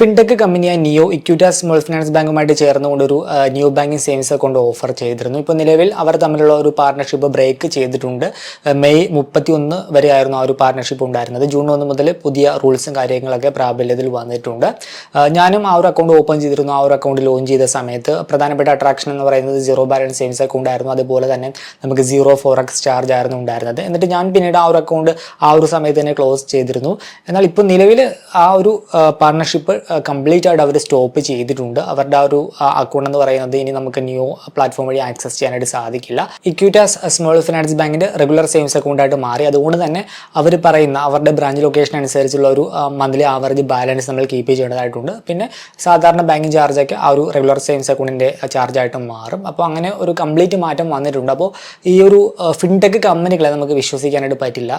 Fintech കമ്പനിയായ നിയോ ഇക്യൂറ്റ small finance ബാങ്കുമായിട്ട് ചേർന്നുകൊണ്ട് ഒരു new banking savings account offer ചെയ്തിരുന്നു. ഇപ്പോൾ നിലവിൽ അവർ തമ്മിലുള്ള ഒരു പാർട്ണർഷിപ്പ് ബ്രേക്ക് ചെയ്തിട്ടുണ്ട്. മെയ് മുപ്പത്തി ഒന്ന് വരെയായിരുന്നു ആ ഒരു പാർട്ണർഷിപ്പ് ഉണ്ടായിരുന്നത്. ജൂൺ ഒന്ന് മുതൽ പുതിയ റൂൾസും കാര്യങ്ങളൊക്കെ പ്രാബല്യത്തിൽ വന്നിട്ടുണ്ട്. ഞാനും ആ ഒരു അക്കൗണ്ട് ഓപ്പൺ ചെയ്തിരുന്നു. ആ ഒരു അക്കൗണ്ട് ലോഞ്ച് ചെയ്ത സമയത്ത് പ്രധാനപ്പെട്ട അട്രാക്ഷൻ എന്ന് പറയുന്നത് സീറോ ബാലൻസ് സേവിങ്സ് അക്കൗണ്ട് ആയിരുന്നു. അതുപോലെ തന്നെ നമുക്ക് സീറോ ഫോർ എക്സ് ചാർജ് ആയിരുന്നു ഉണ്ടായിരുന്നത്. എന്നിട്ട് ഞാൻ പിന്നീട് ആ ഒരു അക്കൗണ്ട് ആ ഒരു സമയത്ത് തന്നെ ക്ലോസ് ചെയ്തിരുന്നു. എന്നാൽ ഇപ്പോൾ നിലവിൽ ആ ഒരു പാർട്ണർഷിപ്പ് കംപ്ലീറ്റ് ആയിട്ട് അവർ സ്റ്റോപ്പ് ചെയ്തിട്ടുണ്ട്. അവരുടെ ആ ഒരു അക്കൗണ്ട് എന്ന് പറയുന്നത് ഇനി നമുക്ക് ന്യൂ പ്ലാറ്റ്ഫോം വഴി ആക്സസ് ചെയ്യാനായിട്ട് സാധിക്കില്ല. ഇക്വിറ്റാസ് സ്മോൾ ഫിനാൻസ് ബാങ്കിന്റെ റെഗുലർ സേവിങ്സ് അക്കൗണ്ടായിട്ട് മാറി. അതുകൊണ്ട് തന്നെ അവർ പറയുന്ന അവരുടെ ബ്രാഞ്ച് ലൊക്കേഷൻ അനുസരിച്ചുള്ള ഒരു മന്ത്ലി ആവറേജ് ബാലൻസ് നമ്മൾ കീപ്പ് ചെയ്യേണ്ടതായിട്ടുണ്ട്. പിന്നെ സാധാരണ ബാങ്കിങ് ചാർജൊക്കെ ആ ഒരു റെഗുലർ സേവിങ്സ് അക്കൗണ്ടിന്റെ ചാർജ് ആയിട്ട് മാറും. അപ്പോൾ അങ്ങനെ ഒരു കംപ്ലീറ്റ് മാറ്റം വന്നിട്ടുണ്ട്. അപ്പോൾ ഈ ഒരു ഫിൻടെക് കമ്പനികളെ നമുക്ക് വിശ്വസിക്കാനായിട്ട് പറ്റില്ല.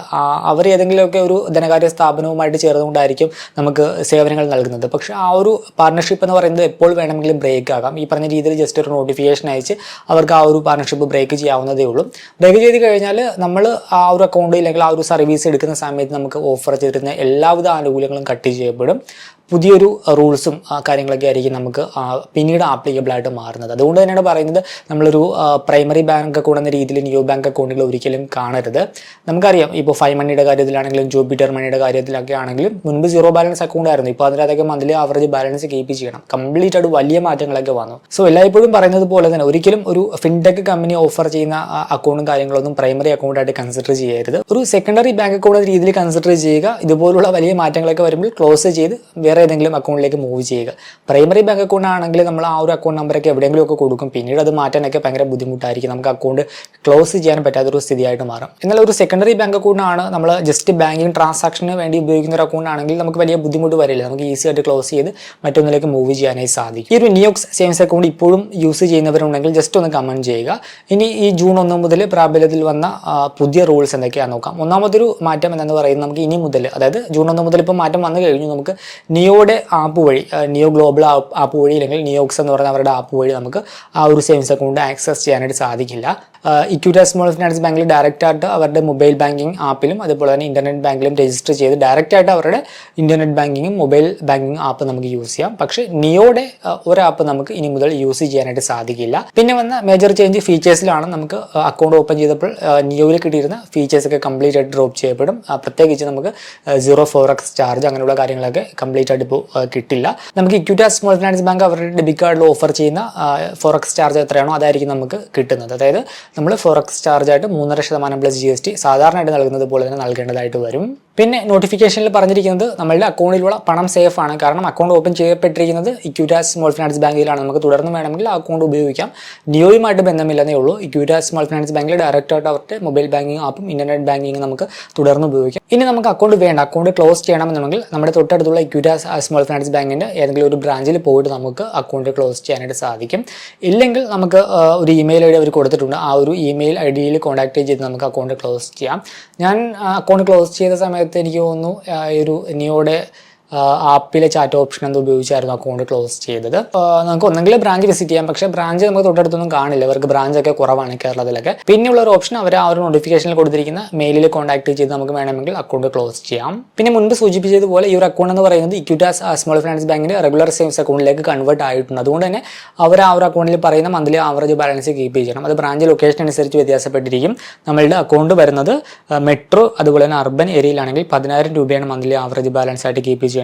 അവർ ഏതെങ്കിലുമൊക്കെ ഒരു ധനകാര്യ സ്ഥാപനവുമായിട്ട് ചേർന്നുകൊണ്ടായിരിക്കും നമുക്ക് സേവനങ്ങൾ നൽകുന്നത്. പക്ഷേ ആ ഒരു പാർട്ണർഷിപ്പ് എന്ന് പറയുന്നത് എപ്പോൾ വേണമെങ്കിലും ബ്രേക്ക് ആകാം. ഈ പറഞ്ഞ രീതിയിൽ ജസ്റ്റ് ഒരു നോട്ടിഫിക്കേഷൻ അയച്ച് അവർക്ക് ആ ഒരു പാർട്ണർഷിപ്പ് ബ്രേക്ക് ചെയ്യാവുന്നതേ ഉള്ളൂ. ബ്രേക്ക് ചെയ്ത് കഴിഞ്ഞാൽ നമ്മൾ ആ ഒരു അക്കൗണ്ട് അല്ലെങ്കിൽ ആ ഒരു സർവീസ് എടുക്കുന്ന സമയത്ത് നമുക്ക് ഓഫർ ചെയ്തിരുന്ന എല്ലാവിധ ആനുകൂല്യങ്ങളും കട്ട് ചെയ്യപ്പെടും. പുതിയൊരു റൂൾസും കാര്യങ്ങളൊക്കെ ആയിരിക്കും നമുക്ക് പിന്നീട് ആപ്ലിക്കബിൾ ആയിട്ട് മാറുന്നത്. അതുകൊണ്ട് തന്നെയാണ് പറയുന്നത് നമ്മളൊരു പ്രൈമറി ബാങ്ക് അക്കൗണ്ട് എന്ന രീതിയിൽ ന്യൂ ബാങ്ക് അക്കൗണ്ടുകൾ ഒരിക്കലും കാണരുത്. നമുക്കറിയാം ഇപ്പോൾ ഫൈവ് മണിയുടെ കാര്യത്തിലാണെങ്കിലും ജൂപ്പിറ്റർ മണിയുടെ കാര്യത്തിലൊക്കെ ആണെങ്കിലും മുൻപ് സീറോ ബാലൻസ് അക്കൗണ്ട് ആയിരുന്നു. ഇപ്പോൾ അതിനകത്തൊക്കെ മന്ത്ലി ആവറേജ് ബാലൻസ് കീപ്പ് ചെയ്യണം. കംപ്ലീറ്റ് ആയിട്ട് വലിയ മാറ്റങ്ങളൊക്കെ വന്നു. സോ എല്ലായ്പ്പോഴും പറയുന്നത് പോലെ തന്നെ ഒരിക്കലും ഒരു ഫിൻടെക് കമ്പനി ഓഫർ ചെയ്യുന്ന അക്കൗണ്ടും കാര്യങ്ങളൊന്നും പ്രൈമറി അക്കൗണ്ടായിട്ട് കൺസിഡർ ചെയ്യരുത്. ഒരു സെക്കൻഡറി ബാങ്ക് അക്കൗണ്ട് രീതിയിൽ കൺസിഡർ ചെയ്യുക ഇതുപോലുള്ള വലിയ മാറ്റങ്ങളൊക്കെ വരുമ്പോൾ ക്ലോസ് ചെയ്ത് വേറെ ഏതെങ്കിലും അക്കൗണ്ടിലേക്ക് മൂവ് ചെയ്യുക. പ്രൈമറി ബാങ്ക് അക്കൗണ്ട് ആണെങ്കിൽ നമ്മൾ ആ ഒരു അക്കൗണ്ട് നമ്പറൊക്കെ എവിടെയെങ്കിലും ഒക്കെ കൊടുക്കും. പിന്നീട് അത് മാറ്റാനൊക്കെ ഭയങ്കര ബുദ്ധിമുട്ടായിരിക്കും. നമുക്ക് അക്കൗണ്ട് ക്ലോസ് ചെയ്യാൻ പറ്റാത്തൊരു സ്ഥിതിയായിട്ട് മാറും. എന്നാൽ ഒരു സെക്കൻഡറി ബാങ്ക് അക്കൗണ്ടാണ് നമ്മൾ ജസ്റ്റ് ബാങ്കിങ് ട്രാൻസാക്ഷന് വേണ്ടി ഉപയോഗിക്കുന്ന ഒരു അക്കൗണ്ട് ആണെങ്കിൽ നമുക്ക് വലിയ ബുദ്ധിമുട്ട് വരില്ല. നമുക്ക് ഈസി ആയിട്ട് ക്ലോസ് ചെയ്ത് മറ്റൊന്നിലേക്ക് മൂവ് ചെയ്യാനായി സാധിക്കും. ഈ ഒരു നിയോക്സ് സേവിങ്സ് അക്കൗണ്ട് ഇപ്പോഴും യൂസ് ചെയ്യുന്നവരുണ്ടെങ്കിൽ ജസ്റ്റ് ഒന്ന് കമന്റ് ചെയ്യുക. ഇനി ഈ ജൂൺ ഒന്ന് മുതൽ പ്രാബല്യത്തിൽ വന്ന പുതിയ റൂൾസ് എന്തൊക്കെയാണെന്ന് നോക്കാം. ഒന്നാമതൊരു മാറ്റം എന്നു പറയുന്നത് നമുക്ക് ഇനി മുതൽ അതായത് ജൂൺ ഒന്ന് മുതൽ ഇപ്പോൾ മാറ്റം വന്നു കഴിഞ്ഞു. നമുക്ക് നിയോയുടെ ആപ്പ് വഴി നിയോ ഗ്ലോബൽ ആപ്പ് വഴി അല്ലെങ്കിൽ നിയോക്സ് എന്ന് പറയുന്ന അവരുടെ ആപ്പ് വഴി നമുക്ക് ആ ഒരു സേവിങ്സ് അക്കൗണ്ട് ആക്സസ് ചെയ്യാനായിട്ട് സാധിക്കില്ല. ഇക്വിറ്റ സ്മോൾ ഫിനാൻസ് ബാങ്കിൽ ഡയറക്റ്റ് ആയിട്ട് അവരുടെ മൊബൈൽ ബാങ്കിങ് ആപ്പിലും അതുപോലെ തന്നെ ഇന്റർനെറ്റ് ബാങ്കിലും രജിസ്റ്റർ ചെയ്ത് ഡയറക്റ്റ് ആയിട്ട് അവരുടെ ഇന്റർനെറ്റ് ബാങ്കിങ്ങും മൊബൈൽ ബാങ്കിങ് ആപ്പ് നമുക്ക് യൂസ് ചെയ്യാം. പക്ഷേ നിയോടെ ഒരു ആപ്പ് നമുക്ക് ഇനി മുതൽ യൂസ് ചെയ്യാനായിട്ട് സാധിക്കില്ല. പിന്നെ വന്ന മേജർ ചേഞ്ച് ഫീച്ചേഴ്സിലാണ് നമുക്ക് അക്കൗണ്ട് ഓപ്പൺ ചെയ്തപ്പോൾ നിയോയിൽ കിട്ടിയിരുന്ന ഫീച്ചേഴ്സ് ഒക്കെ കംപ്ലീറ്റ് ആയിട്ട് ഡ്രോപ്പ് ചെയ്യപ്പെടും. പ്രത്യേകിച്ച് നമുക്ക് സീറോ ഫോർ എക്സ് ചാർജ് അങ്ങനെയുള്ള കാര്യങ്ങളൊക്കെ കംപ്ലീറ്റ് ആയിട്ട് ഇപ്പോൾ കിട്ടില്ല. നമുക്ക് ഇക്വിറ്റ സ്മോൾ ഫിനാൻസ് ബാങ്ക് അവരുടെ ഡെബിറ്റ് കാർഡിൽ ഓഫർ ചെയ്യുന്ന ഫോർ എക്സ് ചാർജ് എത്രയാണോ അതായിരിക്കും നമുക്ക് കിട്ടുന്നത്. അതായത് നമ്മൾ ഫോർ എക്സ് ചാർജ് ആയിട്ട് മൂന്നര ശതമാനം പ്ലസ് ജി എസ് ടി സാധാരണയായിട്ട് നൽകുന്നത് പോലെ തന്നെ നൽകേണ്ടതായിട്ട് വരും. പിന്നെ നോട്ടിഫിക്കേഷനിൽ പറഞ്ഞിരിക്കുന്നത് നമ്മളുടെ അക്കൗണ്ടിലുള്ള പണം സേഫ് ആണ്. കാരണം അക്കൗണ്ട് ഓപ്പൺ ചെയ്യപ്പെട്ടിരിക്കുന്നത് ഇക്യൂറ്റാസ് സ്മോൾ ഫിനാൻസ് ബാങ്കിലാണ് നമുക്ക് തുടർന്ന് വേണമെങ്കിൽ ആ അക്കൗണ്ട് ഉപയോഗിക്കാം. ഡിയോയുമായിട്ട് ബന്ധമില്ലെന്നേ ഉള്ളൂ. ഇക്യൂറ്റാസ് സ്മോൾ ഫിനാൻസ് ബാങ്കിൽ ഡയറക്റ്റ് ആയിട്ട് അവരുടെ മൊബൈൽ ബാങ്കിങ് ആപ്പും ഇന്റർനെറ്റ് ബാങ്കിങ് നമുക്ക് തുടർന്ന് ഉപയോഗിക്കാം. ഇനി നമുക്ക് അക്കൗണ്ട് വേണ്ട. അക്കൗണ്ട് ക്ലോസ് ചെയ്യണമെന്നുണ്ടെങ്കിൽ നമ്മുടെ തൊട്ടടുത്തുള്ള ഇക്യൂറ്റാസ് സ്മോൾ ഫിനാൻസ് ബാങ്കിന്റെ ഏതെങ്കിലും ഒരു ബ്രാഞ്ചിൽ പോയിട്ട് നമുക്ക് അക്കൗണ്ട് ക്ലോസ് ചെയ്യാനായിട്ട് സാധിക്കും. ഇല്ലെങ്കിൽ നമുക്ക് ഒരു ഇമെയിൽ ഐ ഡി അവർ കൊടുത്തിട്ടുണ്ട്. ആ ഒരു ഇമെയിൽ ഐ ഡിയിൽ കോൺടാക്ട് ചെയ്ത് നമുക്ക് അക്കൗണ്ട് ക്ലോസ് ചെയ്യാം. ഞാൻ അക്കൗണ്ട് ക്ലോസ് ചെയ്ത സമയത്ത് എനിക്ക് തോന്നുന്നു ഈ ഒരു നിയോയുടെ ആപ്പിലെ ചാറ്റ് ഓപ്ഷൻ എന്ത് ഉപയോഗിച്ചായിരുന്നു അക്കൗണ്ട് ക്ലോസ് ചെയ്തത്. നമുക്ക് ഒന്നെങ്കിൽ ബ്രാഞ്ച് വിസിറ്റ് ചെയ്യാം. പക്ഷേ ബ്രാഞ്ച് നമുക്ക് തൊട്ടടുത്തൊന്നും കാണില്ല. അവർക്ക് ബ്രാഞ്ച് ഒക്കെ കുറവാണ് കേരളത്തിലൊക്കെ. പിന്നെയുള്ള ഒരു ഓപ്ഷൻ അവർ ആ ഒരു നോട്ടിഫിക്കേഷനിൽ കൊടുത്തിരിക്കുന്ന മെയിലിൽ കോൺടാക്ട് ചെയ്ത് നമുക്ക് വേണമെങ്കിൽ അക്കൗണ്ട് ക്ലോസ് ചെയ്യാം. പിന്നെ മുൻപ് സൂചിപ്പിച്ചതുപോലെ ഈ ഒരു അക്കൗണ്ട് എന്ന് പറയുന്നത് ഇക്വിറ്റാസ് സ്മോൾ ഫിനാൻസ് ബാങ്കിന്റെ റെഗുലർ സേവിംഗ്സ് അക്കൗണ്ടിലേക്ക് കൺവേർട്ട് ആയിട്ടുണ്ട്. അതുകൊണ്ട് തന്നെ അവർ ആ ഒരു അക്കൗണ്ടിൽ പറയുന്ന മന്ത്ലി ആവറേജ് ബാലൻസ് കീപ്പ് ചെയ്യണം. അത് ബ്രാഞ്ച് ലൊക്കേഷൻ അനുസരിച്ച് വ്യത്യാസപ്പെട്ടിരിക്കും നമ്മളുടെ അക്കൗണ്ട് വരുന്നത് മെട്രോ അതുപോലെ തന്നെ അർബൻ ഏരിയയിലാണെങ്കിൽ പതിനായിരം രൂപയാണ് മന്ത്ലി ആവറേജ് ബാലൻസ് ആയിട്ട് കീപ്പ് ചെയ്യുന്നത്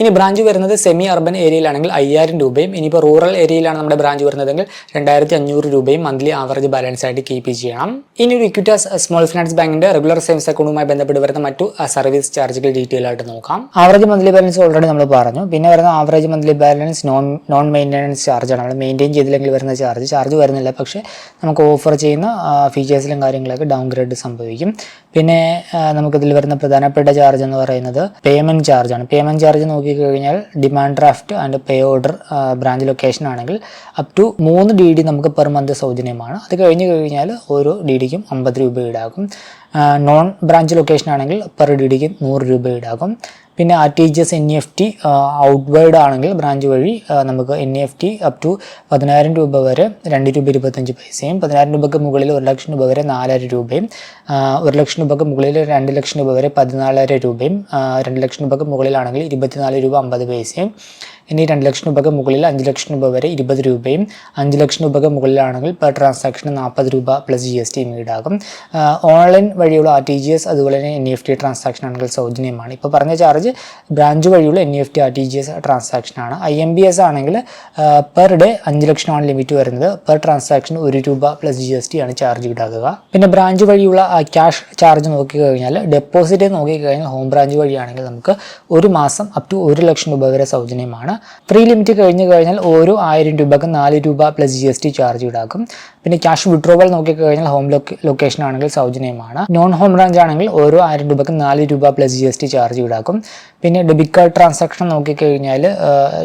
ഇനി ബ്രാഞ്ച് വരുന്നത് സെമി അർബൻ ഏരിയയിലാണെങ്കിൽ അയ്യായിരം രൂപയും ഇനിയിപ്പോൾ റൂറൽ ഏരിയയിലാണ് നമ്മുടെ ബ്രാഞ്ച് വരുന്നതെങ്കിൽ രണ്ടായിരത്തി അഞ്ഞൂറ് രൂപയും മന്ത്ലി ആവറേജ് ബാലൻസ് ആയിട്ട് കീപ്പ് ചെയ്യണം. ഇനി ഒരു ഇക്വിറ്റാസ് സ്മോൾ ഫിനാൻസ് ബാങ്കിന്റെ റെഗുലർ സേവിങ്സ് അക്കൗണ്ടുമായി ബന്ധപ്പെട്ട് വരുന്ന മറ്റു സർവീസ് ചാർജുകൾ ഡീറ്റെയിൽ ആയിട്ട് നോക്കാം. ആവറേജ് മന്ത്ലി ബാലൻസ് ഓൾറെഡി നമ്മൾ പറഞ്ഞു. പിന്നെ വരുന്ന average monthly balance non non maintenance ചാർജാണ് നമ്മൾ മെയിന്റെയിൻ ചെയ്തില്ലെങ്കിൽ വരുന്ന ചാർജ് ചാർജ് വരുന്നില്ല. പക്ഷേ നമുക്ക് ഓഫർ ചെയ്യുന്ന ഫീച്ചേഴ്സിലും കാര്യങ്ങളൊക്കെ ഡൗൺ ഗ്രേഡ് സംഭവിക്കും. പിന്നെ ആ, നമുക്കിതിൽ വരുന്ന പ്രധാനപ്പെട്ട ചാർജ് എന്ന് പറയുന്നത് പേയ്മെന്റ് ചാർജാണ് പേയ്മെന്റ് ചാർജ് നോക്കിക്കഴിഞ്ഞാൽ demand draft and pay order branch location ആണെങ്കിൽ അപ് ടു മൂന്ന് ഡി ഡി നമുക്ക് പെർ മന്ത് സൗജന്യമാണ്. അത് കഴിഞ്ഞ് കഴിഞ്ഞാൽ ഓരോ ഡി ഡിക്കും അമ്പത് രൂപ ഈടാക്കും. നോൺ ബ്രാഞ്ച് ലൊക്കേഷൻ ആണെങ്കിൽ പെർ ഡി ഡിക്ക് നൂറ് രൂപ ഈടാക്കും. പിന്നെ R T G S N E F T outward ആണെങ്കിൽ ബ്രാഞ്ച് വഴി നമുക്ക് N E F T up to പതിനായിരം രൂപ വരെ രണ്ട് രൂപ ഇരുപത്തഞ്ച് പൈസയും പതിനായിരം രൂപയ്ക്ക് മുകളിൽ ഒരു ലക്ഷം രൂപ വരെ നാലായിരം രൂപയും ഒരു ലക്ഷം രൂപയ്ക്ക് മുകളിൽ രണ്ട് ലക്ഷം രൂപ വരെ പതിനാലായിരം രൂപയും രണ്ട് ലക്ഷം രൂപയ്ക്ക് മുകളിലാണെങ്കിൽ ഇരുപത്തിനാല് രൂപ അമ്പത് പൈസയും ഇനി രണ്ട് ലക്ഷം രൂപയ്ക്ക് മുകളിൽ അഞ്ച് ലക്ഷം രൂപ വരെ ഇരുപത് രൂപയും അഞ്ച് ലക്ഷം രൂപയ്ക്ക് മുകളിലാണെങ്കിൽ പെർ ട്രാൻസാക്ഷന് നാൽപ്പത് രൂപ പ്ലസ് ജി എസ് ടി ഈടാകും. ഓൺലൈൻ വഴിയുള്ള ആർ ടി ജി എസ് അതുപോലെ തന്നെ എൻ എഫ് ടി ട്രാൻസാക്ഷൻ ആണെങ്കിൽ സൗജന്യമാണ്. ഇപ്പോൾ പറഞ്ഞ ചാർജ് ബ്രാഞ്ച് വഴിയുള്ള N F T R T G S ട്രാൻസാക്ഷനാണ് I M B S ആണെങ്കിൽ പെർ ഡേ അഞ്ച് ലക്ഷമാണ് ലിമിറ്റ് വരുന്നത്. പെർ ട്രാൻസാക്ഷൻ ഒരു രൂപ പ്ലസ് ജി എസ് ടി ആണ് ചാർജ് ഈടാക്കുക. പിന്നെ ബ്രാഞ്ച് വഴിയുള്ള ക്യാഷ് ചാർജ് നോക്കിക്കഴിഞ്ഞാൽ ഡെപ്പോസിറ്റ് നോക്കിക്കഴിഞ്ഞാൽ ഹോം ബ്രാഞ്ച് വഴിയാണെങ്കിൽ നമുക്ക് ഒരു മാസം അപ് ടു ഒരു ലക്ഷം രൂപ വരെ സൗജന്യമാണ്. ഫ്രീ ലിമിറ്റ് കഴിഞ്ഞ് കഴിഞ്ഞാൽ ഓരോ ആയിരം രൂപക്ക് നാല് രൂപ plus G S T charge ഈടാക്കും. പിന്നെ ക്യാഷ് വിഡ്രോവൽ നോക്കിക്കഴിഞ്ഞാൽ ഹോം ലൊക്കേഷൻ ആണെങ്കിൽ സൗജന്യമാണ്. നോൺ ഹോം ബ്രാഞ്ച് ആണെങ്കിൽ ഓരോ ആയിരം രൂപക്ക് നാല് രൂപ plus G S T charge ഈടാക്കും. പിന്നെ ഡെബിറ്റ് കാർഡ് ട്രാൻസാക്ഷൻ നോക്കിക്കഴിഞ്ഞാൽ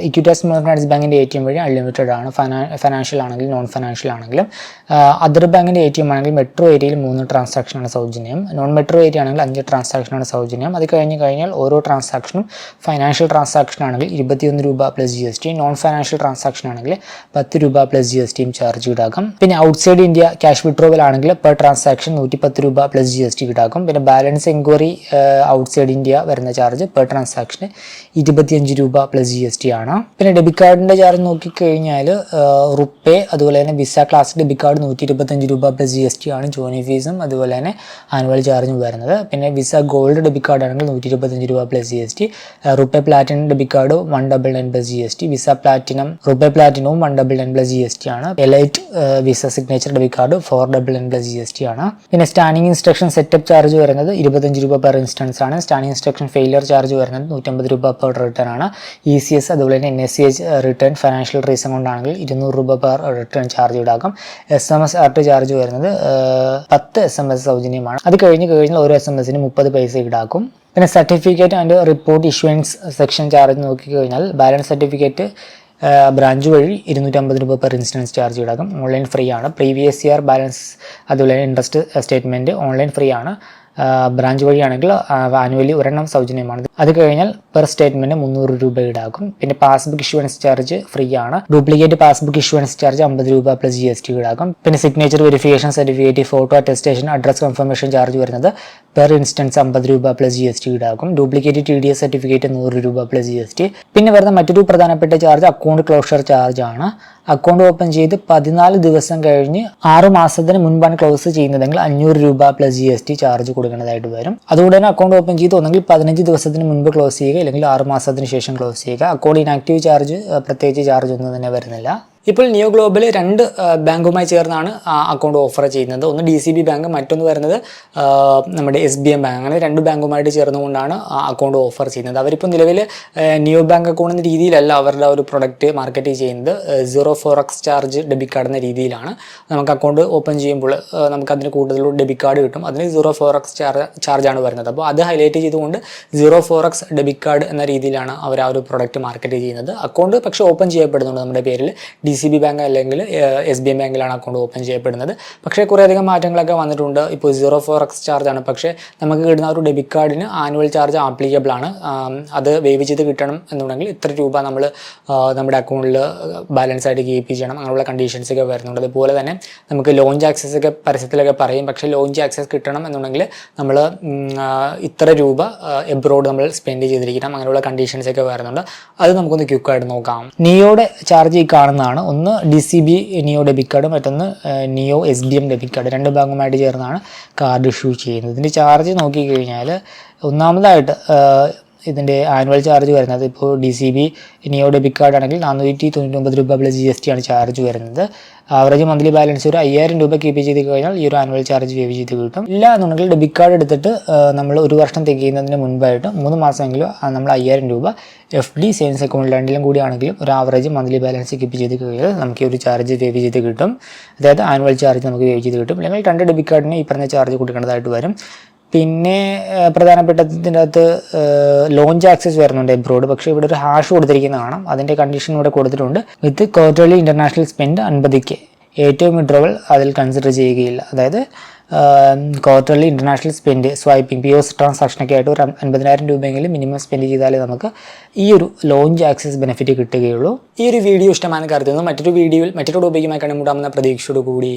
ഇക്വിറ്റാസ് ഫിനാൻസ് ബാങ്കിന്റെ എ ടി എം വഴി അൺലിമിറ്റഡ് ആണ്. ഫൈനാ ഫിനാൻഷ്യൽ ആണെങ്കിലും നോൺ ഫിനാൻഷ്യൽ ആണെങ്കിലും അതർ ബാങ്കിന്റെ എ ടി എം ആണെങ്കിൽ മെട്രോ ഏരിയയിൽ മൂന്ന് ട്രാൻസാക്ഷനാണ് സൗജന്യം. നോൺ മെട്രോ ഏരിയ ആണെങ്കിൽ അഞ്ച് ട്രാൻസാക്ഷനാണ് സൗജന്യം. അത് കഴിഞ്ഞ് കഴിഞ്ഞാൽ ഓരോ ട്രാൻസാക്ഷനും ഫൈനാൻഷ്യൽ ട്രാൻസാക്ഷൻ ആണെങ്കിൽ ഇരുപത്തിയൊന്ന് രൂപ plus G S T non financial transaction ആണെങ്കിൽ പത്ത് രൂപ പ്ലസ് ജി എസ് ടിയും ചാർജ് ഈടാക്കും. പിന്നെ ഔട്ട്സൈഡ് ഇന്ത്യ ക്യാഷ് വിഡ്രോവൽ ആണെങ്കിൽ പെർ ട്രാൻസാക്ഷൻ നൂറ്റി പത്ത് രൂപ പ്ലസ് ജി എസ് ടി ഈടാക്കും. പിന്നെ ബാലൻസ് എൻക്വയറി ഔട്ട്സൈഡ് ഇന്ത്യ വരുന്ന ചാർജ് പെർ ട്രാൻസാക്ഷന് ഇരുപത്തിയഞ്ച് രൂപ പ്ലസ് ജി എസ് ടി ആണ്. പിന്നെ ഡെബിറ്റ് കാർഡിന്റെ ചാർജ് നോക്കിക്കഴിഞ്ഞാൽ റുപ്പേ അതുപോലെ തന്നെ വിസ ക്ലാസ് ഡെബിറ്റ് കാർഡ് നൂറ്റി ഇരുപത്തഞ്ച് രൂപ പ്ലസ് ജി എസ് ടി ആണ് ജോയിനി ഫീസും അതുപോലെ തന്നെ ആനുവൽ ചാർജും വരുന്നത്. പിന്നെ വിസ ഗോൾഡ് ഡെബിറ്റ് കാർഡ് ആണെങ്കിൽ നൂറ്റി ഇരുപത്തഞ്ച് രൂപ plus G S T RuPay platinum debit card one double nine plus G S T Visa platinum RuPay പ്ലാറ്റിനവും one double nine plus G S T ആണ്. Elite Visa signature debit card four double nine plus G S T ആണ്. പിന്നെ standing instruction setup charge വരുന്നത് ഇരുപത്തഞ്ച് രൂപ per instance ആണ്. Standing instruction failure charge വരുന്നത് നൂറ്റമ്പത് രൂപ പെർ റിട്ടേൺ ആണ്. ഇ സി എസ് അതുപോലെ തന്നെ N S C H return financial reason കൊണ്ടാണെങ്കിൽ ഇരുന്നൂറ് രൂപ പെർ റിട്ടേൺ ചാർജ് ഈടാക്കും S M S alert charge വരുന്നത് പത്ത് എസ് എം എസ് സൗജന്യമാണ്. അത് കഴിഞ്ഞ് കഴിഞ്ഞാൽ ഓരോ എസ് എം എസിന് മുപ്പത് പൈസ ഈടാക്കും. പിന്നെ certificate and report issuance section charge നോക്കിക്കഴിഞ്ഞാൽ ബാലൻസ് സർട്ടിഫിക്കറ്റ് ബ്രാഞ്ച് വഴി ഇരുന്നൂറ്റമ്പത് രൂപ പെർ ഇൻസ്റ്റൻസ് ചാർജ് ഈടാക്കും. ഓൺലൈൻ ഫ്രീ ആണ്. പ്രീവിയസ് ഇയർ ബാലൻസ് അതുപോലെ ഇൻട്രസ്റ്റ് സ്റ്റേറ്റ്മെന്റ് ഓൺലൈൻ ഫ്രീ ആണ്. ബ്രാഞ്ച് വഴിയാണെങ്കിൽ ആനുവലി ഒരെണ്ണം സൗജന്യമാണ്. അത് കഴിഞ്ഞാൽ പെർ സ്റ്റേറ്റ്മെന്റ് മുന്നൂറ് രൂപ ഈടാക്കും. പിന്നെ പാസ്ബുക്ക് ഇഷ്യൂവൻസ് ചാർജ് ഫ്രീ ആണ്. ഡ്യൂപ്ലിക്കേറ്റ് പാസ്ബുക്ക് ഇഷ്യൂവൻസ് ചാർജ് അമ്പത് രൂപ പ്ലസ് ജി എസ് ടി പിന്നെ signature verification certificate photo attestation address confirmation charge വരുന്നത് പെർ ഇൻസ്റ്റൻസ് അമ്പത് രൂപ പ്ലസ് ജി എസ് ടി ഈടാക്കും. Duplicate T D S certificate നൂറ് രൂപ പ്ലസ് ജി എസ് ടി പിന്നെ വരുന്ന മറ്റൊരു പ്രധാനപ്പെട്ട ചാർജ് അക്കൗണ്ട് ക്ലോഷർ ചാർജ് ആണ്. അക്കൗണ്ട് ഓപ്പൺ ചെയ്ത് പതിനാല് ദിവസം കഴിഞ്ഞ് ആറ് മാസത്തിന് മുൻപാണ് ക്ലോസ് ചെയ്യുന്നതെങ്കിൽ അഞ്ഞൂറ് രൂപ plus G S T charge കൊടുക്കേണ്ടതായിട്ട് വരും. അതുകൊണ്ട് തന്നെ അക്കൗണ്ട് ഓപ്പൺ ചെയ്ത് ഒന്നെങ്കിൽ പതിനഞ്ച് ദിവസത്തിന് മുൻപ് ക്ലോസ് ചെയ്യുക അല്ലെങ്കിൽ ആറ് മാസത്തിന് ശേഷം ക്ലോസ് ചെയ്യുക. അക്കൗണ്ട് ഇനാക്റ്റീവ് ചാർജ് പ്രത്യേകിച്ച് ചാർജ് ഒന്നും തന്നെ വരുന്നില്ല. ഇപ്പോൾ നിയോ ഗ്ലോബൽ രണ്ട് ബാങ്കുമായി ചേർന്നാണ് അക്കൗണ്ട് ഓഫർ ചെയ്യുന്നത്. ഒന്ന് ഡി സി ബി ബാങ്ക് മറ്റൊന്ന് വരുന്നത് നമ്മുടെ എസ് ബി എം ബാങ്ക് അങ്ങനെ രണ്ട് ബാങ്കുമായിട്ട് ചേർന്നുകൊണ്ടാണ് അക്കൗണ്ട് ഓഫർ ചെയ്യുന്നത്. അവരിപ്പോൾ നിലവിൽ നിയോ ബാങ്ക് അക്കൗണ്ട് എന്ന രീതിയിലല്ല അവരുടെ ഒരു പ്രൊഡക്റ്റ് മാർക്കറ്റ് ചെയ്യുന്നത്. Zero forex charge debit card എന്ന രീതിയിലാണ്. നമുക്ക് അക്കൗണ്ട് ഓപ്പൺ ചെയ്യുമ്പോൾ നമുക്ക് അതിന് കൂടുതൽ ഡെബിറ്റ് കാർഡ് കിട്ടും. അതിന് സീറോ ഫോർ എക്സ് ചാർജ് ചാർജാണ് വരുന്നത്. അപ്പോൾ അത് ഹൈലൈറ്റ് ചെയ്തുകൊണ്ട് zero forex debit card എന്ന രീതിയിലാണ് അവർ ആ ഒരു പ്രൊഡക്റ്റ് മാർക്കറ്റ് ചെയ്യുന്നത്. അക്കൗണ്ട് പക്ഷേ ഓപ്പൺ ചെയ്യപ്പെടുന്നുണ്ട് നമ്മുടെ പേരിൽ. ഡി സി ബി ബാങ്ക് അല്ലെങ്കിൽ എസ് ബി എം ബാങ്കിലാണ് അക്കൗണ്ട് ഓപ്പൺ ചെയ്യപ്പെടുന്നത്. പക്ഷേ കുറേയധികം മാറ്റങ്ങളൊക്കെ വന്നിട്ടുണ്ട്. ഇപ്പോൾ സീറോ ഫോർ എക്സ് ചാർജ് ആണ് പക്ഷേ നമുക്ക് കിട്ടുന്ന ഒരു ഡെബിറ്റ് കാർഡിന് ആനുവൽ ചാർജ് ആപ്ലിക്കബിൾ ആണ്. അത് വേവ് ചെയ്ത് കിട്ടണം എന്നുണ്ടെങ്കിൽ ഇത്ര രൂപ നമ്മൾ നമ്മുടെ അക്കൗണ്ടിൽ ബാലൻസ് ആയിട്ട് കീപ്പ് ചെയ്യണം. അങ്ങനെയുള്ള കണ്ടീഷൻസ് ഒക്കെ വരുന്നുണ്ട്. അതുപോലെ തന്നെ നമുക്ക് ലോഞ്ച് ആക്സസ് ഒക്കെ പരസ്യത്തിലൊക്കെ പറയും. പക്ഷേ ലോഞ്ച് ആക്സസ് കിട്ടണം എന്നുണ്ടെങ്കിൽ നമ്മൾ ഇത്ര രൂപ എബ്രോഡ് നമ്മൾ സ്പെൻഡ് ചെയ്തിരിക്കണം. അങ്ങനെയുള്ള കണ്ടീഷൻസ് ഒക്കെ വരുന്നുണ്ട്. അത് നമുക്കൊന്ന് ക്യുക്കായിട്ട് നോക്കാം. നിയോയുടെ ചാർജ് ഈ കാണുന്നതാണ്. ഒന്ന് D C B Niyo debit കാർഡും മറ്റൊന്ന് Niyo S B M debit card രണ്ട് ബാങ്കുമായിട്ട് ചേർന്നാണ് കാർഡ് ഇഷ്യൂ ചെയ്യുന്നത്. ഇതിന്റെ ചാർജ് നോക്കിക്കഴിഞ്ഞാൽ ഒന്നാമതായിട്ട് ഇതിന്റെ ആനുവൽ ചാർജ് വരുന്നത് ഇപ്പോൾ D C B Niyo debit card ആണെങ്കിൽ നാനൂറ്റി തൊണ്ണൂറ്റൊമ്പത് രൂപ പ്ലസ് ജി എസ് ടി ആണ് ചാർജ് വരുന്നത്. ആവറേജ് മന്ത്ലി ബാലൻസ് ഒരു അയ്യായിരം രൂപ കീപ്പ് ചെയ്ത് കഴിഞ്ഞാൽ ഈ ഒരു ആനുവൽ ചാർജ് വേവ് ചെയ്ത് കിട്ടും. ഇല്ല എന്നുണ്ടെങ്കിൽ ഡെബിറ്റ് കാർഡ് എടുത്തിട്ട് നമ്മൾ ഒരു വർഷം തികയുന്നതിന് മുൻപായിട്ട് മൂന്ന് മാസമെങ്കിലും നമ്മൾ അയ്യായിരം രൂപ എഫ് ഡി സേവിങ്സ് അക്കൗണ്ട് രണ്ടിലും കൂടി ആണെങ്കിലും ഒരു ആവറേജ് മന്ത്ലി ബാലൻസ് കീപ്പ് ചെയ്ത് കഴിഞ്ഞാൽ നമുക്ക് ഒരു ചാർജ് വേവ് ചെയ്ത് കിട്ടും. അതായത് ആനുവൽ ചാർജ് നമുക്ക് വേവ് ചെയ്ത് കിട്ടും. അല്ലെങ്കിൽ രണ്ട് ഡെബിറ്റ് കാർഡിന് ഈ പറഞ്ഞ ചാർജ് കൊടുക്കേണ്ടതായിട്ട് വരും. പിന്നെ പ്രധാനപ്പെട്ടതിന്റെ അകത്ത് ലോഞ്ച് ആക്സസ് വരുന്നുണ്ട് എബ്രോഡ് പക്ഷേ ഇവിടെ ഒരു ഹാഷ് കൊടുത്തിരിക്കുന്ന കാണാം. അതിന്റെ കണ്ടീഷൻ ഇവിടെ കൊടുത്തിട്ടുണ്ട്. വിത്ത് ക്വാർട്ടർലി ഇന്റർനാഷണൽ സ്പെൻഡ് അൻപതിക്ക് ഏറ്റവും വിഡ്രോവൽ അതിൽ കൺസിഡർ ചെയ്യുകയില്ല. അതായത് quarterly international spend swiping P O ട്രാൻസാക്ഷനൊക്കെ ആയിട്ട് ഒരു അൻപതിനായിരം രൂപയെങ്കിലും മിനിമം സ്പെൻഡ് ചെയ്താലേ നമുക്ക് ഈ ഒരു ലോഞ്ച് ആക്സസ് ബെനിഫിറ്റ് കിട്ടുകയുള്ളൂ. ഈ ഒരു വീഡിയോ ഇഷ്ടമാണെന്ന് കരുതുന്നു. മറ്റൊരു വീഡിയോയിൽ മറ്റൊരു ടോപ്പിക്കുമായി കണ്ടുമുട്ടാമെന്ന പ്രതീക്ഷയോട് കൂടി